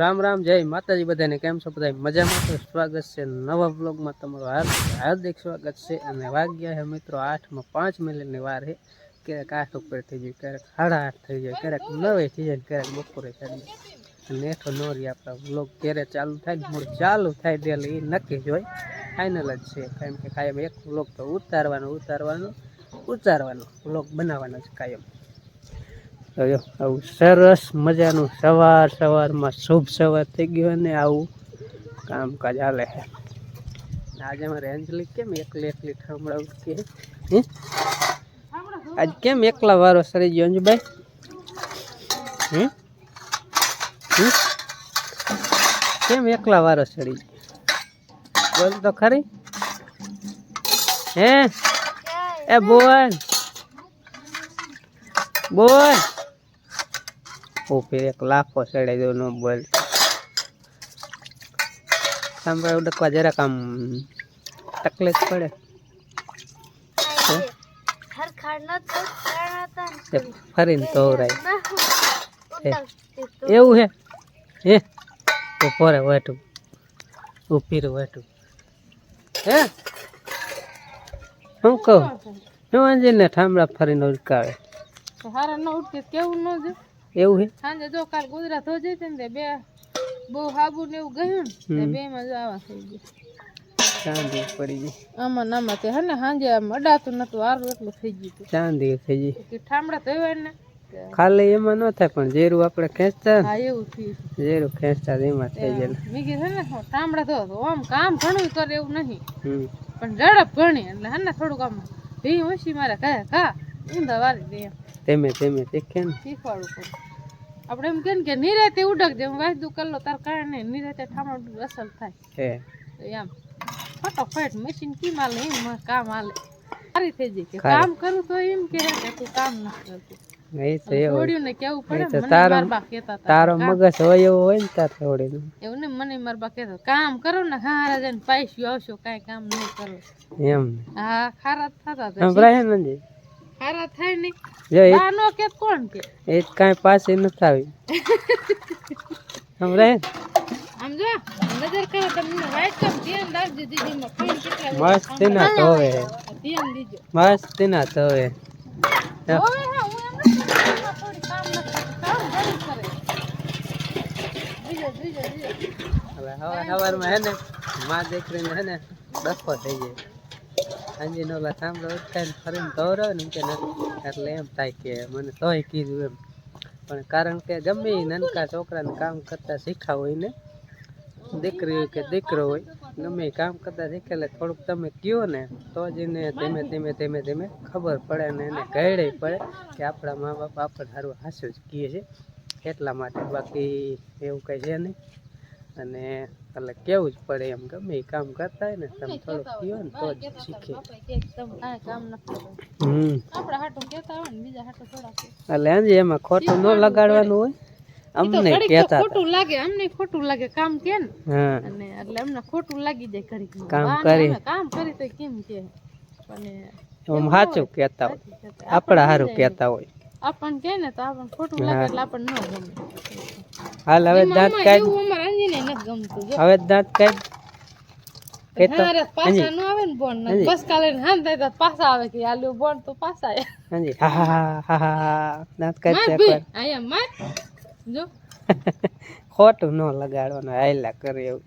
રામ રામ, જય માતાજી બધાને, કેમ છો બધા મજામાં તો સ્વાગત છે નવા બ્લોગમાં તમારું હાર્દિક હાર્દિક સ્વાગત છે અને વાગ્યા છે મિત્રો આઠમાં, પાંચ મિનિટની વાર છે. ક્યારેક આઠ ઉપર થઈ જાય, ક્યારેક સાડા આઠ થઈ જાય, ક્યારેક નવે થઈ જાય, ક્યારેક બપોરે થઈ જાય. નેઠો નોરી આપણા બ્લોગ ક્યારે ચાલુ થાય ને મૂળ ચાલુ થાય એટલે એ નક્કી જ હોય. ફાઇનલ જ છે કારણ કે કાયમ એક બ્લોગ તો ઉતારવાનો ઉતારવાનો ઉતારવાનો બ્લોગ બનાવવાનો છે કાયમ. જો આવું સરસ મજાનું સવાર સવારમાં શુભ સવાર થઈ ગયો અને આવું કામકાજ હાલે છે. આજે અમારે અંજલિ કેમ એકલી એકલી ઠામડાવું કે? આજ કેમ એકલા વારો સરી ગયો અંજુભાઈ? હે? હે? કેમ એકલા વારો સરી બોલ તો ખરી. હે? એ બોલ. બોલ. ઉપર એક લાખો ચડાવી દો નો બોલ. સાંભળે ઉડકવા જરાક આમ તકલીફ પડે. હે? તે ફરીને તોરાય એવું હે? હે? ઉપરે વેઠું ઉપીર વેઠું હે? શું કહું? શું અંજીને ઠામડા ફરીને ઉડકાવે હારા ન ઉઠતી કેવું ન છે એવું હે સાંજે જો કાલ ગુજરાત હો જઈ ને બે બહુ હાબુ ને એવું ગયું ને. બે માં જો આવા થઈ ગયા. ચાંદી પડી ગઈ. આમાં ને આમાં તે હે ને સાંજે આમ અડાતું નતું આરું એટલું થઈ ગયું ચાંદી થઈ ગઈ. કે ઠામડા તો એવા ને ખાલી એમાં ન થાય પણ જેરું આપણે ખેંચતા હા એવું થયું. જેરું ખેંચતા એમાં થઈ જાય મેં કીધું ને હું ઠામડા તો આમ કામ ઘણું કરે એવું નહીં. પણ ઝડપ ઘણી એટલે હે ને થોડુંક આમ ભી ઓછી મારે કહે કા ઊંધા વાળી દે એમ. ધીમે તેમે તે ને. શીખવાડું આપણે એમ કે ને કે નિરાતે ઉડક જેમ દુ કરલો તાર કારણે નિરાતે ઠામણ અસર થાય. હે. એમ. ફટાફટ મશીન કી માલે એમ કામ હાલે સારી થઈ જાય કે કામ કરું તો એમ કે તું કામ ન કરતું ને તારો- બા કહેતા તારો મગજ હોય એવો હોય ને તાર થોડી એવું ને મને મારા બા કેતા કામ કરો ને હારા જઈને પૈસા આવશો કાંઈ કામ નહીં કરો. એમ હા ખારા થતા સંભળાય ને ખારા થાય ને જો એ બા નો કે કોણ કે? એ કાઈ પાછી નથી આવી. સંભળાય આમ જો નજર કરો તમને વાઈટ કમ ધ્યાન રાખજો દીદીમાં. કઈ કેટલા મસ્ત ના ધોવે. ધ્યાન દીજો. મસ્ત ના ધોવે. હવે હા હું એમ નથી કહેતી, એમાં થોડી કામ નથી કામ ઘણી કરે. બીજો બીજો બીજો. હવે સવાર સવારમાં હે ને મા દીકરીને હે ને ડફો થઈ જાય. સાંજે ઓલા સાંભળો, ઉઠાઈને ફરીને ધોરાવે ને કે એટલે એમ થાય કે મને તોય કીધું એમ. પણ કારણ કે ગમે નાનકા છોકરાને કામ કરતાં શીખા હોય ને, દીકરી હોય કે દીકરો હોય, ગમે કામ કરતાં શીખે એટલે થોડુંક તમે કયો ને, તો જ ધીમે ધીમે ધીમે ધીમે ખબર પડે ને એને ગયડે પડે કે આપણા મા બાપ આપણે સારું હાસું જ કહે છે. એટલા માટે બાકી એવું કંઈ છે નહીં. અને એટલે કેવું જ પડે એમ ગમે એ કામ કરતા હોય ને તમે થોડુંક કયો ને તો જ શીખે. થોડા એટલે અંજી એમાં ખોટું ન લગાડવાનું હોય અમને કેતા ખોટું લાગે અમને ખોટું લાગે કામ કે ને. અને એટલે અમને ખોટું લાગી જાય ઘડીક. કામ કરી. કામ કરી તો કેમ કે? અને આમ સાચું કેતા હોય આપણા સારું કેતા હોય. આપણને કે ને તો આપણને ખોટું લાગે એટલે આપણને ન ગમે. હાલ હવે દાંત કાઢ. હવે દાંત કાઢ. ખોટું ન લગાડવાનું હાયલા કરે એવું.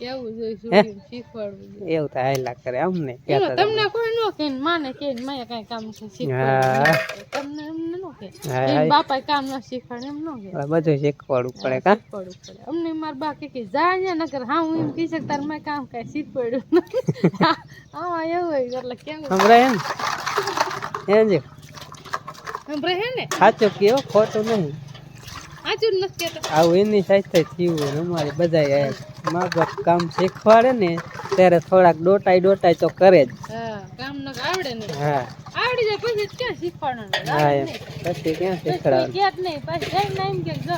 કેવું જોઈ છોકરીને શીખવાડવું એવું તો હાયલા કરે અમને. તમને કોઈ નો કે માને કે માયા કઈ કામ હા. શીખવાડવું તમને એમને ન કે. હા, એમ હા. બાપા કામ ન શીખવાડે એમ નો કે. બધું શીખવાડવું પડે કા? શીખવાડવું પડે. અમને મારા બા કે જા અહીંયા નકર હા હું એમ કહી શકતા મેં કામ કઈ શીખવાડ્યું આમાં એવું હોય એટલે કેમ સંભળાય એમ? એમ જ હે ને? સાચું કયો ખોટું નહીં. નથી આવું એની સાથે થયું ને અમારે બધા મા બાપ કામ શીખવાડે ને ત્યારે થોડાક ડોટાઈ ડોટાઈ તો કરે જ. હા કામ ન આવડે નહીં હા. આવડી જાય પછી ક્યાં શીખવાડવાનું? હા. પછી ક્યાં પછી ક્યાં જ નહીં પછી ના એમ કે જો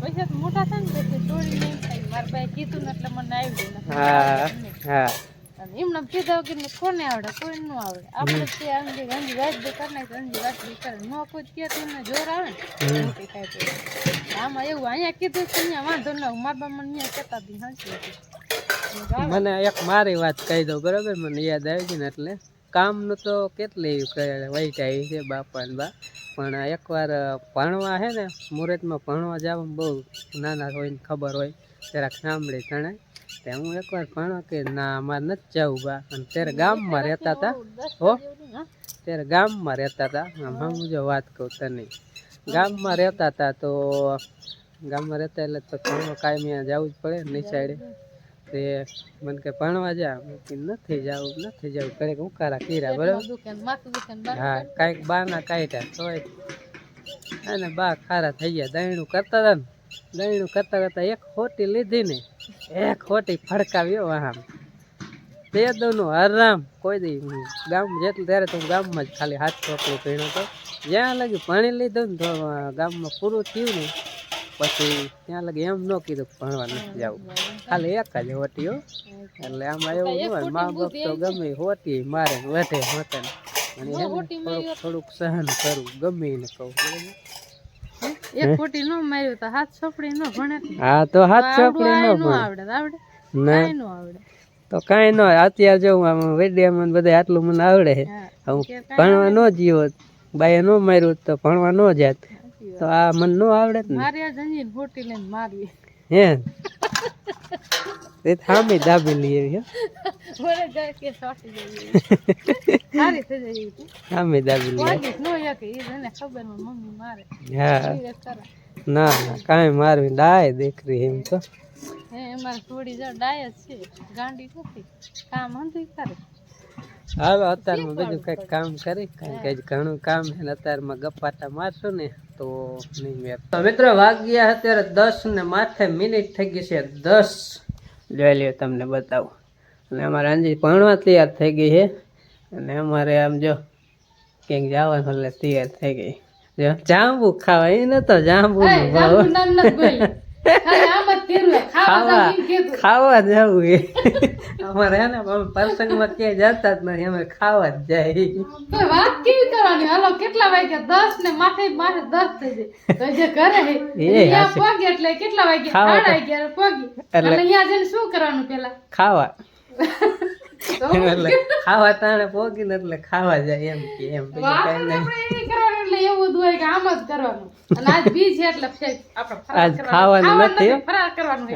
પૈસા મોટા થાય ને પછી મારા ભાઈ કીધું ને એટલે મને આવડ્યું હા હા. એમને કીધા વગર કોને આવડે કોઈ ન આવડે. આપણે તે અંગે અંજી વાત દે કરે નાખી અંજી વાત કરે નો કોઈ કે તો જોર આવે ને મોટી થાય આમાં એવું અહીંયા કીધું કે અહીંયા વાંધો ન મારા બા મને અહીંયા કહેતા બી હાંચી મને એક મારી વાત કહી દઉં બરાબર? મને યાદ આવી ગઈ ને એટલે. કામનું તો કેટલી વૈટ આવી છે બાપા ને બા. પણ એકવાર ભણવા છે ને મુહૂર્તમાં ભણવા જવામાં બહુ નાના હોય ને ખબર હોય. જરાક સાંભળી તણે તે હું એકવાર ભણો કે ના અમારે નથી જવું બા. અને ત્યારે ગામમાં રહેતા હતા હો? ત્યારે ગામમાં રહેતા હતા આમ હું જો વાત કહું તને. ગામમાં રહેતા હતા તો ગામમાં રહેતા એટલે તો ભણવા ત્યાં જવું જ પડે ને નિશાળે. તે મને કે ભણવા જા. નથી જવું નથી જવું. ઘડીક ઉકારા કર્યા, બરાબર? ને ને હા, કાંઈક બાના કાઢ્યા તોય. અને બા ખારા થઈ ગયા દહીણું કરતા હતા ને. દહીણું કરતા કરતા એક ખોટી લીધી ને એક ખોટી ફડકાવ્યો આમ. તે દોનું આરામ કોઈ દી ગામ જેટલું ત્યારે તો ગામમાં જ ખાલી હાથ ચોપડી પીણો તો જ્યાં લગી ભણી લીધું ને તો ગામમાં પૂરું થયું ને પછી ત્યાં લગી એમ ન કીધું ભણવા નથી જવું. ખાલી એક જ હોટી હો. એટલે આમાં એવું હોય મા બાપ તો ગમે હોટી મારે વધે હોટે ને અને નો થોડુંક થોડુંક સહન કરું ગમે એને કહું? એક ખોટી નો માર્યું તો હાથ છોપડી નો ભણે. હા તો હાથ ચોપડી ન આવડું આવડે આવડે. ના? નો આવડે. તો કાંઈ ન હોય. અત્યારે જો હું આમ વિડીયામાં બધા આટલું મને આવડે. છે હું ભણવા ન જીવો બાએ ન માર્યું તો ભણવા ન જાત. તો આ મને ન આવડે ને. મારે જંજીર ખોટી લઈને મારવી હે? તે થામી દાબી લઈ એવી હો. મને જાય કે સોટી જઈએ સારી થઈ જાય એવી. થામી દાબી લઈ વાગીશ નો યકે ઈ એને ખબર મમ્મી મારે. હા. ના ના કાંઈ મારવી ડાય દેખરી એમ તો. હે અમારે થોડી જો ડાય છે. ગાંડી નથી કામ હંધુય કરે. હાલો અત્યારમાં બીજું કંઈક કામ કરી કારણ કે ઘણું કામ છે ને અત્યારમાં ગપાટા મારશું ને તો નહીં તો મિત્રો વાગ્યા અત્યારે દસ ને માથે મિનિટ થઈ ગઈ છે દસ. જોઈ લ્યો તમને બતાવું. અને અમારે અંજી ભણવા તૈયાર થઈ ગઈ છે. અને અમારે આમ જો ક્યાંક જવાનું એટલે તૈયાર થઈ ગઈ. જો જાંબુ ખાવા એ નતો જાંબુ ભાવ જાંબુ નામ નથી બોલી. ખાલી આમ જ કીધું. ખાવા ખાવા જાવ એ. અમારે હે ને પ્રસંગમાં ક્યાંય જતા જ નથી અમે ખાવા જ જાય. વાત કેવી કરવાની? હાલો કેટલા વાગે દસ ને માથે માથે દસ થઈ જાય. જે ઘરે. પગે એટલે કેટલા વાગે? સાડા અગિયાર પગે. એટલે- અહીંયા જઈને શું કરવાનું પેલા ખાવા. એટલે ખાવા તાણે પોગીને એટલે ખાવા જાય એમ કે એમ બીજું કઈ નહીં. એટલે એવું હોય કે આમ જ કરવાનું. અને આજ બી છે એટલે આપણે આજ ખાવાનું નથી, ફરાર કરવાનું.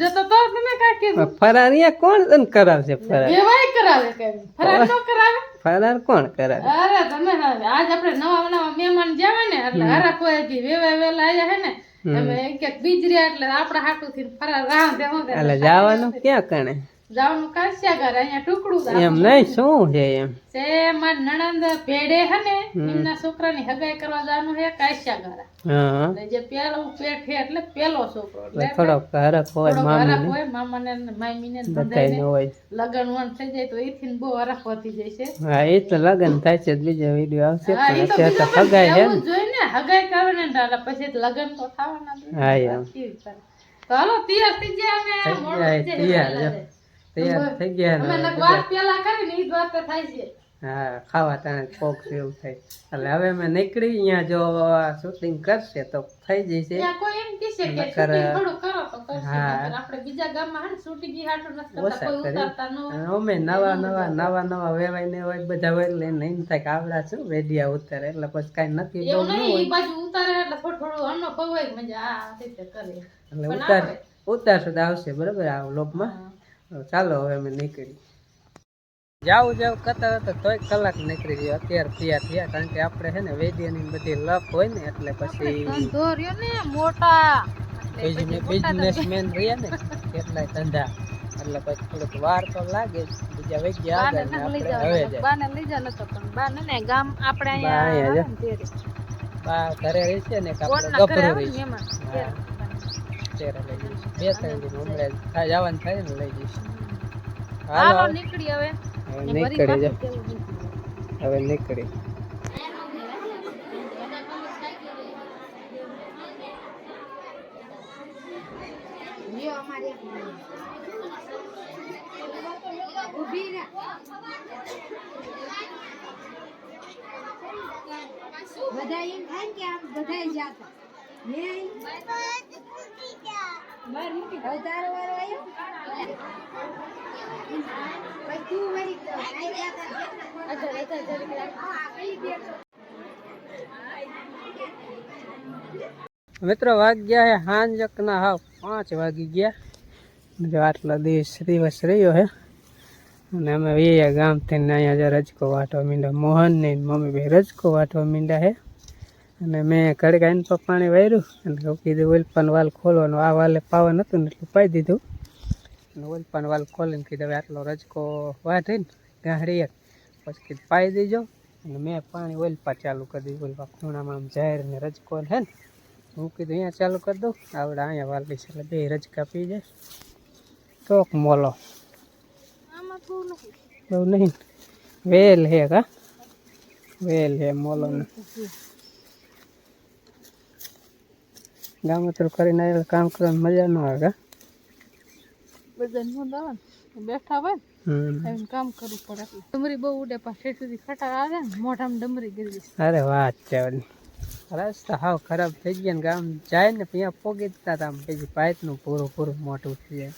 જો તો તો તમે કા કીધું. ફરાર અહીંયા કોણ તને કરાવશે ફરાર? એવાય કરાવે કે ફરાર ન કરાવે? ફરાર કોણ કરાવે? અરે તમે આજ આપણે નવા નવા મહેમાન જાવે ને એટલે હરા કોઈ દી વેવા વેલા આયા હે ને તમે એક એક બીજરી એટલે આપણા હાટું થી ફરાર રાહ દે એટલે જવાનું ક્યાં કણે? જવાનું કાશ્યા ઘર અહીંયા ટુકડું એમ નહીં શું છે એમ? છે માર નણંદ પેડે હે ને એમના છોકરાની હગાઈ કરવા જવાનું હે કાશ્યા ઘર. એટલે જે પેલું પેટ હે એટલે પેલો છોકરો. એટલે એટલે થોડોક હોય મામી હોય મામાને ને મામીને ને બધાય હોય. લગન વન થઈ જાય તો એથી બહુ હરખ વધી જાય છે. હા એ તો લગન થાય છે બીજો વીડિયો આવશે પણ અત્યારે તો હગાઈ છે એવું જોઈએ ને હગાઈ કરે ને પછી લગન તો થવાના. હા તો હાલો તૈયાર થઈ જાય અમે મોડું થઈ તૈયાર, જાય, જો. તૈયાર થઈ ગયા અમે વાત પેલા કરીને ઈ વાત થાય છે હા ખાવા તાણે પોક એવું થાય એટલે હવે અમે નીકળી અહીંયા જો શૂટિંગ કરશે તો થઈ જશે કોઈ એમ કહેશે કે નકર, થોડું કરો તો કરશે હા. નકર આપણે બીજા ગામમાં હે ને ઈ હાટું નથી કરતા કોઈ કરી. ઉતારતા ન અમે નવા નવા નવા નવા વેવાય ને હોય બધા હોય એટલે નહીં થાય કે આવડા શું વેડિયા ઉતારે એટલે પછી કાંઈ નથી એવું નહીં ઈ બાજુ ઉતારે એટલે થોડું થોડું અનુભવ હોય મજા આ રીતે કરે એટલે ઉતાર. ઉતારશું તો આવશે બરાબર આ લોકમાં. ચાલો હવે અમે નીકળી. જાવું જાવું કરતા હતા તોય કલાક નીકળી ગયો. અત્યારે તૈયાર થયા કારણ કે આપણે છે ને વૈદ્યની બધી લક હોય ને એટલે પછી મોટા. બિઝનેસમેન રહીએ ને કેટલાય ધંધા. એટલે પછી થોડુંક વાર તો લાગે બીજા વૈદ્ય આગળ આપણે હવે બાને લઈ જા નતો પણ બા ને ગામ આપણે અહીંયા. બા ઘરે રહે છે ને આપણે ગભરું રહી ને એમાં લઈ જઈશ. બે ત્રણ દિન હમણાં થાય જવાનું થાય ને લઈ જઈશ. હાલો. નીકળી હવે. નીકળી જા. હવે નીકળી. બધા એમ થાય કે આમ બધા જાતા. હવે તારો વારો આવ્યો? પછી તું અચ્છા અચ્છા રાખ. મિત્રો વાગ્યા હે હાંજકના હાવ પાંચ વાગી ગયા. આટલો દિવસ દિવસ રહ્યો હે. અને અમે વેયા ગામથી ને અહીંયા રજકો વાટવા મીંડા મોહન ને મમ્મી બે રજકો વાટવા મીંડા હે. અને મેં ઘડીક આઈને પર પાણી વાર્યું અને કીધું ઓલપાન વાલ ખોલવાનું. આ વાલે પાવન નહોતું ને એટલું પાઈ દીધું. અને ઓલપાન વાલ ખોલીને કીધું હવે આટલો રજકો વાઢીને ગાંહડી એક પછી કીધું પાઈ દેજો. અને મેં પાણી ઓલપા ચાલુ કરી દીધું. ઓલપા ખૂણામાં આમ જાહેર ને રજકો હે ને હું કીધું અહીંયા ચાલુ કરી દઉં. આવડે અહીંયા વાલી છે એટલે બે રજકા પી જાય. ચોક મોલો. બહુ નહીં વેલ હે કા? વેલ હે મોલો ને ગામતરું કરીને આવેલા કામ કરવાની મજા ન આવે બધા બેઠા હોય એમ કામ કરવું પડે. ડમરી બહુ ઉડે પાછી સુધી ખટાર આવે ને મોઢામાં ડમરી ગરી જશે અરે વાત છે રસ્તા હાવ ખરાબ થઈ ગયા ને ગામ જાય ને ત્યાં પોગી જતા હતા પછી પાઇપનું પૂરું પૂરું મોટું થઈ જાય.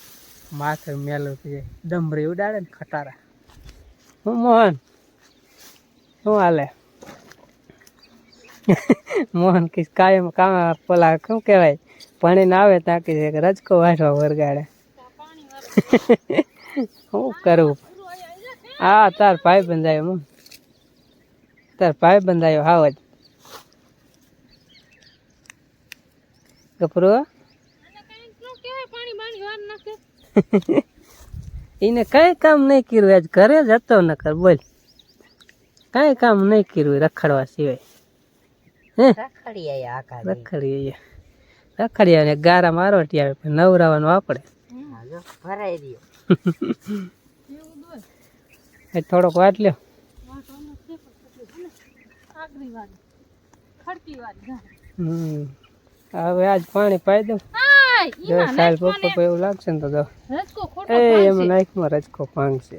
માથે મેલું થઈ જાય. ડમરી ઉડાડે ને ખટારા. હું મોહન? શું હાલે? મોહન કીસ કાયમ કામ પેલા શું કહેવાય? ભણીને આવે તાકી છે રજકો વાઢવા વરગાડે. શું કરવું હા, તાર ભાઈ બંધાયો મોહન. તાર ભાઈ બંધાયો હાવ જ. ગપરો એને કઈ કામ નહીં કર્યું, આજ ઘરે જ હતો ન કર બોલ. કઈ કામ નહીં કર્યું રખડવા સિવાય. રખડી રખડી અને ગારા મારવટી આવે પણ નવરાવાનું આપણે થોડોક વાટ લ્યો. હવે આજ પાણી પાઈ દઉં. જો ઈમાં સાલ પપ્પા એવું લાગશે ને તો ખોટો એ. એમાં નાખમાં રજકો ભાંગશે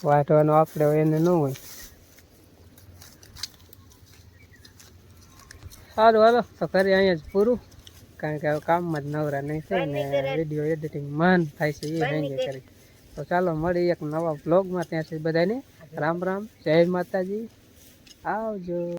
વાટવાનો આપણે એને ન હોય. સારું હાલો. તો ફરી અહીંયા જ પૂરું. કારણ કે હવે કામમાં જ નવરા નહીં થાય ને વીડિયો એડિટિંગ મન થાય છે એ હેંગે કરી. તો ચાલો મળી એક નવા બ્લોગમાં ત્યાં સુધી બધાને રામ રામ. જય માતાજી. આવજો.